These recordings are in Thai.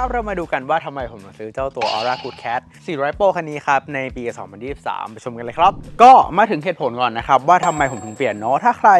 ครับเรามาดูกันว่าทำไมผมถึงซื้อเจ้าตัว Aura Good Cat 400 Pro คันนี้ครับ ในปี 2023 ไปชมกันเลยครับ ก็มาถึงเหตุผลก่อนนะครับ ว่าทำไมผมถึงเปลี่ยนเนาะถ้าใคร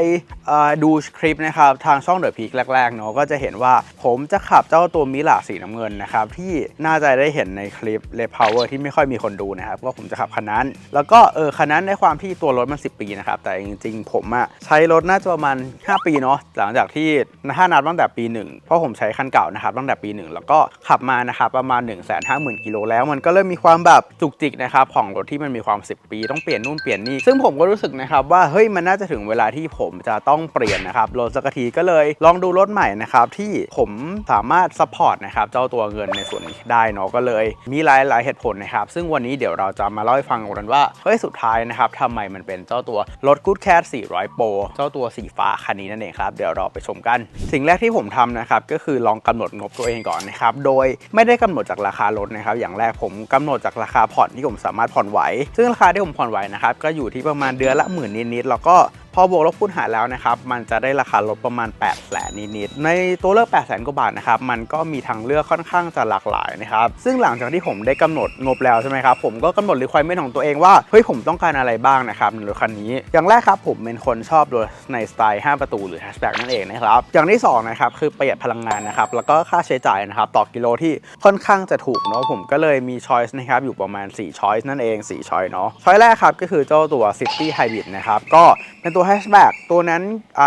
ดูคลิปนะครับ ทางช่อง The Peak แรกๆเนาะก็จะเห็นว่าผมจะขับเจ้าตัวมิลาสีน้ำเงินนะครับ ที่น่าจะได้เห็นในคลิป r e Power ที่ไม่ค่อยมีคนดูนะครับก็ผมจะขับคันนั้น แล้วก็เออคันนั้นในความที่ตัวรถมัน 10 ปีนะครับแต่จริงๆ ผมอะใช้รถน่าจะประมาณ 5 ปีเนาะหลังจากที่ถ้านับตั้งแต่ปีหนึ่งเพราะผมใช้คันเก่านะครับตั้งแต่ปีหนึ่งแล้วก็ขับมานะครับประมาณ 1 5 0 0 0 0กิโลแล้ว มันก็เริ่มมีความแบบจุกจิกนะครับของรถที่มันมีความ 10 ปี ต้องเปลี่ยนนู่นเปลี่ยนนี่ซึ่งผมก็รู้สึกนะครับว่าเฮ้ยมันน่าจะถึงเวลาที่ผมจะต้องเปลี่ยนนะครับรถสักทีก็เลยลองดูรถใหม่นะครับที่ผมสามารถซัพพอร์ตนะครับเจ้าตัวเงินในส่วนนี้ได้เนาะก็เลย มีหลายหลายๆเหตุผลนะครับซึ่งวันนี้เดี๋ยวเราจะมาเล่าให้ฟังกันว่าเฮ้ยสุดท้ายนะครับทำไมมันเป็นเจ้าตัวรถ Good Cat 400 Pro เจ้าตัวสีฟ้าคันนี้นั่นเองครับเดี๋ยวเราไปชมกัน สิ่งแรกที่ผมทำนะครับก็คือลองกำหนดงบตัวเองก่อนนะครับโดยไม่ได้กำหนดจากราคารถนะครับ อย่างแรกผมกำหนดจากราคาผ่อนที่ผมสามารถผ่อนไหว ซึ่งราคาที่ผมผ่อนไหวนะครับก็อยู่ที่ประมาณเดือนละหมื่นนิดๆแล้วก็พอบวกลบคูณหารแล้วนะครับ มันจะได้ราคาลดประมาณ8แสนนิดๆ ในตัวเลือก8แสนกว่าบาทนะครับ มันก็มีทางเลือกค่อนข้างจะหลากหลายนะครับ ซึ่งหลังจากที่ผมได้กำหนดงบแล้วใช่ไหมครับ ผมก็กำหนด requirement ของตัวเองว่า เฮ้ยผมต้องการอะไรบ้างนะครับในรถคันนี้ อย่างแรกครับผมเป็นคนชอบรถในสไตล์ 5 ประตูหรือ hatchback นั่นเองนะครับ อย่างที่สองนะครับคือประหยัดพลังงานนะครับ แล้วก็ค่าใช้จ่ายนะครับต่อกิโลที่ค่อนข้างจะถูกเนาะ ผมก็เลยมี choice นะครับอยู่ประมาณ4 choice นั่นเอง4 choice เนาะ choice แรกครับก็คือเจ้าตัว City Hybrid นะครับก็เป็นตัว hatchback ตัวนั้น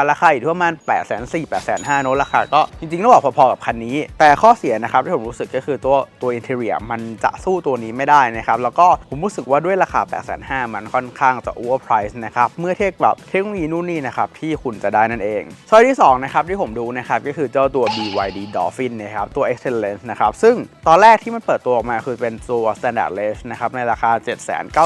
ราคาอยู่ที่ประมาณ8 4 0 0 0 8 5 0 0 0เนอะราคาก็จริงๆต้องบอกพอๆกับคันนี้ แต่ข้อเสียนะครับที่ผมรู้สึกก็คือตัวตัวอินเทอร์เนียมันจะสู้ตัวนี้ไม่ได้นะครับ แล้วก็ผมรู้สึกว่าด้วยราคา 8 5 0 0มันค่อนข้างจะ over price นะครับ เมื่อเทียบกับเทคโนโลยีนู่นนี่นะครับที่คุณจะได้นั่นเองช้อยที่2นะครับที่ผมดูนะครับก็คือเจ้าตัว BYD Dolphin นะครับตัว Excellence นะครับซึ่งตอนแรกที่มันเปิดตัวออกมาคือเป็นตัว Standard Range นะครับในราคา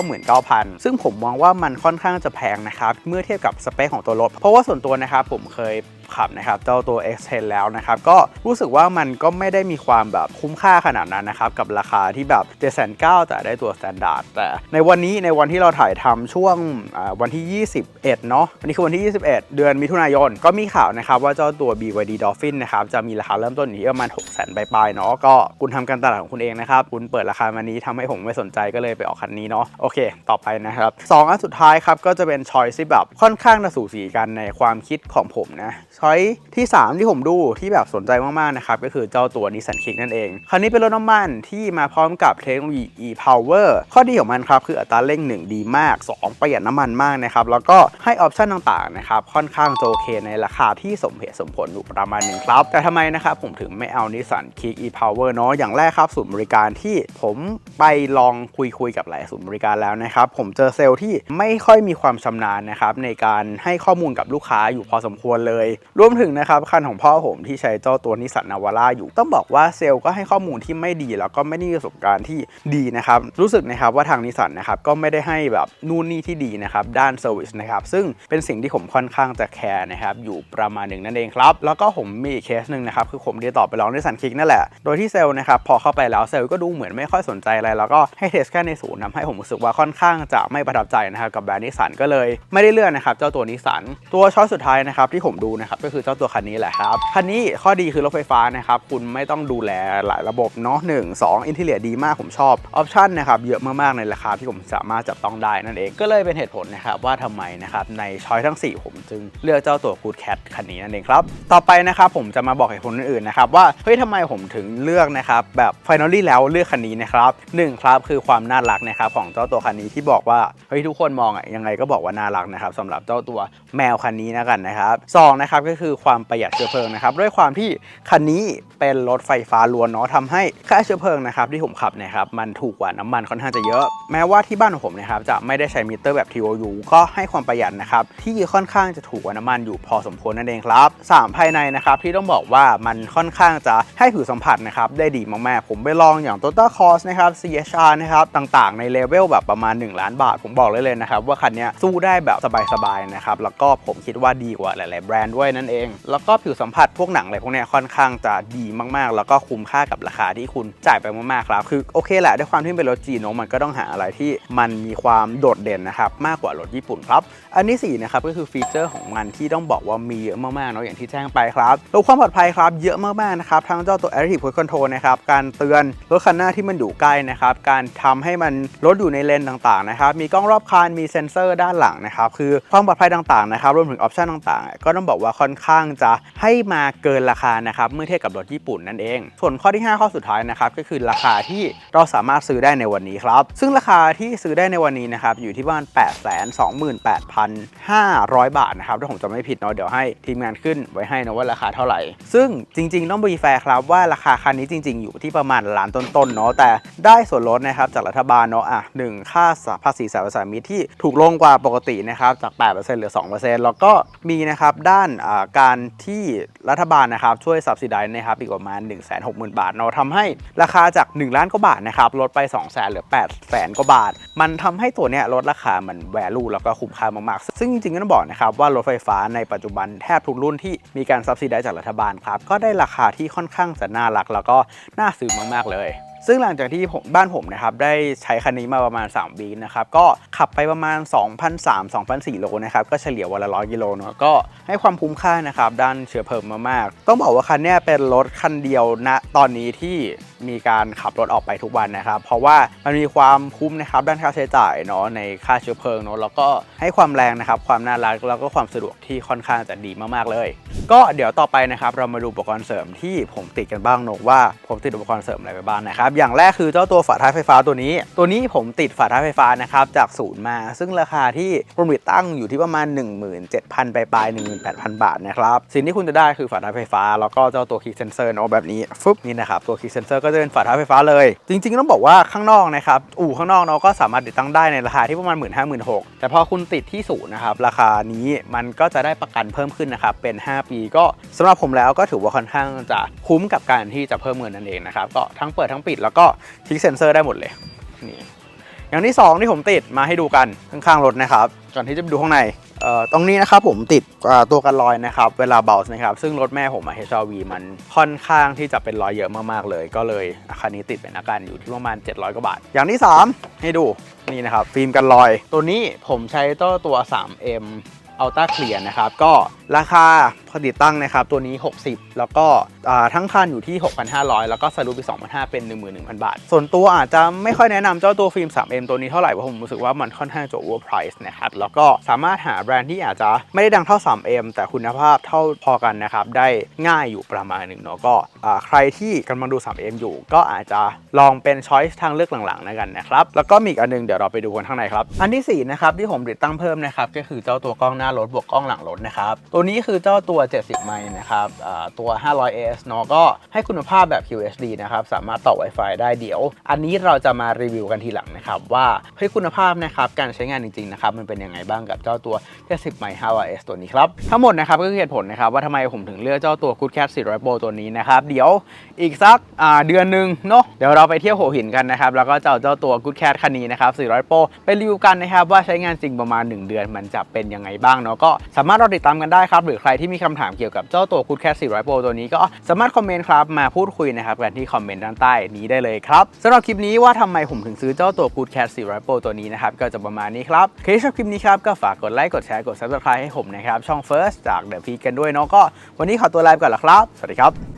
799,000 ซึ่งผมมองว่ามันค่อนข้างจะแพงนะครับเมื่อเทียบกับสเปคของตัวรถ เพราะว่าส่วนตัวนะครับผมเคย ขับนะครับเจ้าตัว X10 แล้วนะครับก็รู้สึกว่ามันก็ไม่ได้มีความแบบคุ้มค่าขนาดนั้นนะครับกับราคาที่แบบ7,900แต่ได้ตัว Standard แต่ในวันนี้ในวันที่เราถ่ายทำช่วงวันที่ 21 เนาะวันนี้คือวันที่ 21 เดือนมิถุนายน ก็มีข่าวนะครับว่าเจ้าตัว BYD Dolphin นะครับจะมีราคาเริ่มต้นอยู่ที่ประมาณ600,000ปลายๆเนาะก็คุณทำการตลาดของคุณเองนะครับคุณเปิดราคามานี้ทำให้ผมไม่สนใจก็เลยไปออกคันนี้เนาะโอเค ต่อไปนะครับสองอันสุดท้ายครับก็จะเป็นชอยที่แบบค่อนข้างจะสูสีกันในความคิดของผมนะชอยที่ 3 ที่ผมดูที่แบบสนใจมากๆนะครับก็คือเจ้าตัว Nissan Kick นั่นเอง คันนี้เป็นรถน้ำมันที่มาพร้อมกับเทคโนโลยี e-power ข้อดีของมันครับคืออัตราเร่ง 1 ดีมาก 2 ประหยัดน้ำมันมากนะครับแล้วก็ให้ออปชั่นต่างๆนะครับค่อนข้างโอเคในราคาที่สมเหตุสมผลอยู่ประมาณหนึ่งครับ แต่ทำไมนะครับผมถึงไม่เอา Nissan Kick e-power เนาะอย่างแรกครับศูนย์บริการที่ผมไปลองคุยคุยๆกับหลายศูนย์บริการแล้วนะครับผมเจอเซลล์ที่ไม่ค่อยมีความชำนาญนะครับในการให้ข้อมูลกับลูกค้าอยู่พอสมควรเลยรวมถึงนะครับคันของพ่อผมที่ใช้เจ้าตัวนิสสันนาวาร่าอยู่ ต้องบอกว่าเซลล์ก็ให้ข้อมูลที่ไม่ดีแล้วก็ไม่ได้มีประสบการณ์ที่ดีนะครับรู้สึกนะครับว่าทางนิสสันนะครับก็ไม่ได้ให้แบบนู่นนี่ที่ดีนะครับด้านเซอร์วิสนะครับซึ่งเป็นสิ่งที่ผมค่อนข้างจะแคร์นะครับอยู่ประมาณหนึ่งนั่นเองครับแล้วก็ผมมีอีกเคสหนึ่งนะครับคือผมได้ต่อไปลองนิสสันคิกนั่นแหละโดยที่เซลล์นะครับพอเข้าไปแล้วเซลล์ก็ดูเหมือนไม่ค่อยสนใจอะไรแล้วก็ให้เทสแค่ในศูนย์ทำให้ผมรู้สึกว่าค่อนข้างจะไม่ประทับใจนะครับกับแบรนด์นิสสันก็เลย ไม่ได้เลือกนะครับเจ้าตัวนิสสันตัวช้อยสุดท้ายนะครับที่ผมดูนะครับก็คือเจ้าตัวคันนี้แหละครับ คันนี้ข้อดีคือรถไฟฟ้านะครับ คุณไม่ต้องดูแลหลายระบบเนาะหนึ่งสองอินเทเลียดีมากผมชอบออปชันนะครับเยอะมากๆในราคาที่ผมสามารถจับต้องได้นั่นเองก็เลยเป็นเหตุผลนะครับว่าทำไมนะครับในช้อยทั้ง 4 ผมจึงเลือกเจ้าตัว Good Cat คันนี้นั่นเองครับต่อไปนะครับผมจะมาบอกเหตุผลอื่นๆนะครับว่าเฮ้ยทำไมผมถึงเลือกนะครับแบบ finally แล้วเลือกคันนี้นะครับหนึ่งครับคือความน่ารักนะครับของเจ้าตัวคันนี้ที่บอกว่าเฮ้ยทุกคนมองอะยังไงก็บอกว่าน่ารักนะครับสำหรับเจ้าตัวแมวคันนี้นะกันนะครับสองนะครับก็คือความประหยัดเชื้อเพลิงนะครับด้วยความที่คันนี้เป็นรถไฟฟ้าล้วนเนาะทำให้ค่าเชื้อเพลิงนะครับที่ผมขับเนะครับมันถูกกว่าน้ำมันค่อนข้างจะเยอะ แม้ว่าที่บ้านของผมนะครับจะไม่ได้ใช้มิเตอร์แบบ TOU ก็ให้ความประหยัดนะครับที่ค่อนข้างจะถูกกว่าน้ำมันอยู่พอสมควรนั่นเองครับสามภายในนะครับที่ต้องบอกว่ามันค่อนข้างจะให้ผิวสัมผัสนะครับได้ดีมากๆผมไปลองอย่าง Toyota Cross นะครับ CHR นะครับต่างๆ ในเลเวลแบบประมาณ 1 ล้านบาท ผมบอกเลยเลยนะครับว่าคันนี้สู้ได้แบบสบายๆนะครับแล้วก็ผมคิดว่าดีกว่าหลาย ๆ แบรนด์ด้วยนั่นเอง แล้วก็ผิวสัมผัสพวกหนังอะไรพวกนี้ค่อนข้างจะดีมากๆ แล้วก็คุ้มค่ากับราคาที่คุณจ่ายไปมากๆครับ คือโอเคแหละด้วยความที่เป็นรถจีนเนอะมันก็ต้องหาอะไรที่มันมีความโดดเด่นนะครับมากกว่ารถญี่ปุ่นครับ อันที่สี่นะครับก็คือฟีเจอร์ของมันที่ต้องบอกว่ามีเยอะมากๆเนาะอย่างที่แจ้งไปครับระบบความปลอดภัยครับเยอะมากๆนะครับทั้งเจ้าตัว Adaptive Cruise Control นะครับการเตือนรถคันหน้าที่มันอยู่ใกล้นะครับการทำให้มันรถอยู่ในเลนต่างๆนะครับมีกล้องรอบคันมีเซ็นเซอร์ด้านหลังนะครับคือความปลอดภัยต่างๆนะครับรวมถึงออปชันต่างๆ ก็ต้องบอกว่าค่อนข้างจะให้มาเกินราคานะครับเมื่อเทียบกับรถญี่ปุ่นนั่นเอง ส่วนข้อที่ 5 ข้อสุดท้ายนะครับก็คือราคาที่เราสามารถซื้อได้ในวันนี้ครับ ซึ่งราคาที่ซื้อได้ในวันนี้นะครับอยู่ที่ประมาณ8 2 8 5 0 0 บาทนะครับถ้าผมจำไม่ผิดเนาะเดี๋ยวให้ทีมงานขึ้นไว้ให้นะว่าราคาเท่าไหร่ ซึ่งจริง ๆ ต้องบีแฟร์ครับว่าราคาคันนี้จริง ๆ อยู่ที่ประมาณล้านต้นๆเนาะแต่ได้ส่วนลดนะครับจากรัฐบาลเนาะอะหนึ่งค่าภาษีสรรพสามิตที่ถูกลงกว่าปกตินะครับจาก8%เหลือ 2%แล้วก็มีนะครับด้านอ่าการที่รัฐบาลนะครับช่วย subsidize นะครับอีกประมาณ 1 6 0 0 0 0 บาทเนาะทำให้ราคาจาก 1 ล้านกว่าบาทนะครับลดไป 2 0 0 0 0 0เหลือ8 0 0 0 0กว่าบาท มันทำให้ตัวเนี้ยลดราคามัน value แล้วก็คุ้มค่ามากๆ ซึ่งจริงๆก็ต้องบอกนะครับว่ารถไฟฟ้าในปัจจุบันแทบทุกรุ่นที่มีการ subsidize จากรัฐบาลครับก็ได้ราคาที่ค่อนข้างจะน่ารักแล้วก็น่าซื้อมากๆเลย ซึ่งหลังจากที่ผมบ้านผมนะครับได้ใช้คันนี้มาประมาณ3ปีนะครับก็ขับไปประมาณ 2,003-2,004โลนะครับก็เฉลี่ยวันละร้อยกิโลเนาะก็ให้ความคุ้มค่านะครับด้านเชื้อเพลิงมากๆต้องบอกว่าคันนี้เป็นรถคันเดียวณตอนนี้ที่มีการขับรถออกไปทุกวันนะครับ เพราะว่ามันมีความคุ้มนะครับด้านค่าใช้จ่ายเนาะในค่าเชื้อเพลิงเนาะแล้วก็ให้ความแรงนะครับความน่ารักแล้วก็ความสะดวกที่ค่อนข้างจะดีมากๆเลย ก็เดี๋ยวต่อไปนะครับเรามาดูอุปกรณ์เสริมที่ผมติดกันบ้างนอะว่าผมติดอุปกรณ์เสริมอะไรไปบ้างนะครับอย่างแรกคือเจ้าตัวฝาท้ายไฟฟ้าตัวนี้ ตัวนี้ผมติดฝาท้ายไฟฟ้านะครับจากศูนย์มา ซึ่งราคาที่รวมติดตั้งอยู่ที่ประมาณ 17,000ปลายๆ18,000 บาทนะครับสิ่งที่คุณจะได้คือฝาท้ายไฟฟ้า แล้วก็เจ้าตัวคิกเซนเซอร์เนาะแบบนี้ฟึบนี่นะครับตัวคิกเซนเซอร์ก็จะเป็นฝาท้ายไฟฟ้าเลย จริงๆต้องบอกว่าข้างนอกนะครับอู่ข้างนอกเนาะก็สามารถติดตั้งได้ในราคาที่ประมาณ 1 5 0 0 0 1 6 0แต่พอคุณติดที่ศูนย์นะครับราคานี้มันก็จะได้ประกันเพิ่มขึ้นนะครับเป็น 5 ปีก็สำหรับผมแล้วก็ถือว่าค่อนข้างจะคุ้มกับการที่จะเพิ่มเงินนั่นเองนะครับก็ทั้งเปิดทั้งปิดแล้วก็ทิ้งเซ็นเซอร์ได้หมดเลยนี่ อย่างที่ 2 ที่ผมติดมาให้ดูกันข้างๆรถนะครับก่อนที่จะไปดูข้างในตรงนี้นะครับผมติดตัวกันรอยนะครับเวลาเบลส์นะครับซึ่งรถแม่ผมอะ HRV มันค่อนข้างที่จะเป็นรอยเยอะมากๆเลย ก็เลยคันนี้ติดเป็นอาการอยู่ที่ประมาณ 700 กว่าบาท อย่างที่ 3 ให้ดูนี่นะครับฟิล์มกันรอย ตัวนี้ผมใช้ตัวตัว 3M อัลต้าเคลียร์นะครับก็ราคาผลิตตั้งนะครับตัวนี้ 60 แล้วก็ทั้งคันอยู่ที่ 6,500 แล้วก็สรุปอีก2,500 เป็น 11,000 บาท ส่วนตัวอาจจะไม่ค่อยแนะนำเจ้าตัวฟิล์ม 3M ตัวนี้เท่าไหร่เพราะผมรู้สึกว่ามันค่อนข้างจะ overprice นะครับแล้วก็สามารถหาแบรนด์ที่อาจจะไม่ได้ดังเท่า 3M แต่คุณภาพเท่าพอกันนะครับได้ง่ายอยู่ประมาณหนึ่งเนาะก็ใครที่กำลังดู 3M อยู่ ก็อาจจะลองเป็น choice ทางเลือกหลังๆแล้วกันนะครับแล้วก็มีอีกอันหนึงเดี๋ยวเราไปดูกันข้างในครับอันที่สี่นะครับที่ผมติดตั้งเพิ่มนะครับก็คือเจ้าตัวกล้องหน้ารถบวกกล้องหลังรถนะครับ ตัวนี้คือเจ้าตัว 70 ไมล์นะครับตัว 500s เนาะก็ให้คุณภาพแบบ QHD นะครับ สามารถต่อ Wi-Fi ได้เดี๋ยว อันนี้เราจะมารีวิวกันทีหลังนะครับว่าเฮ้ยคุณภาพนะครับการใช้งานจริงๆนะครับมันเป็นยังไงบ้างกับเจ้าตัว 70 ไมล์ 500s ตัวนี้ครับทั้งหมดนะครับก็คือเหตุผลนะครับว่าทำไมผมถึงเลือกเจ้าตัว Goodcat 400 Pro ตัวนี้นะครับเดี๋ยวอีกสักเดือนหนึ่งเนาะเดี๋ยวเราไปเที่ยวหัวหินกันนะครับแล้วก็เจะเอาเจ้าตัว Goodcat คันนี้นะครับ400 Pro ไปรีวิวกันนะครับว่าใช้งานจริงประมาณ 1 เดือนมันจะเป็นยังไงบ้างเนาะก็สามารถรอติดตามกันได้ครับ หรือใครที่มีคำถามเกี่ยวกับเจ้าตัวคูดแคส400 Pro ตัวนี้ก็สามารถคอมเมนต์ครับมาพูดคุยนะครับกันที่คอมเมนต์ด้านใต้นี้ได้เลยครับสำหรับคลิปนี้ว่าทำไมผมถึงซื้อเจ้าตัวคูดแคส400 Pro ตัวนี้นะครับก็จะประมาณนี้ครับใครชอบคลิปนี้ครับก็ฝากกดไลค์กดแชร์กด Subscribe ให้ผมนะครับช่อง First จาก The Peak กันด้วยเนาะก็วันนี้ขอตัวลาไปก่อนละครับ สวัสดีครับ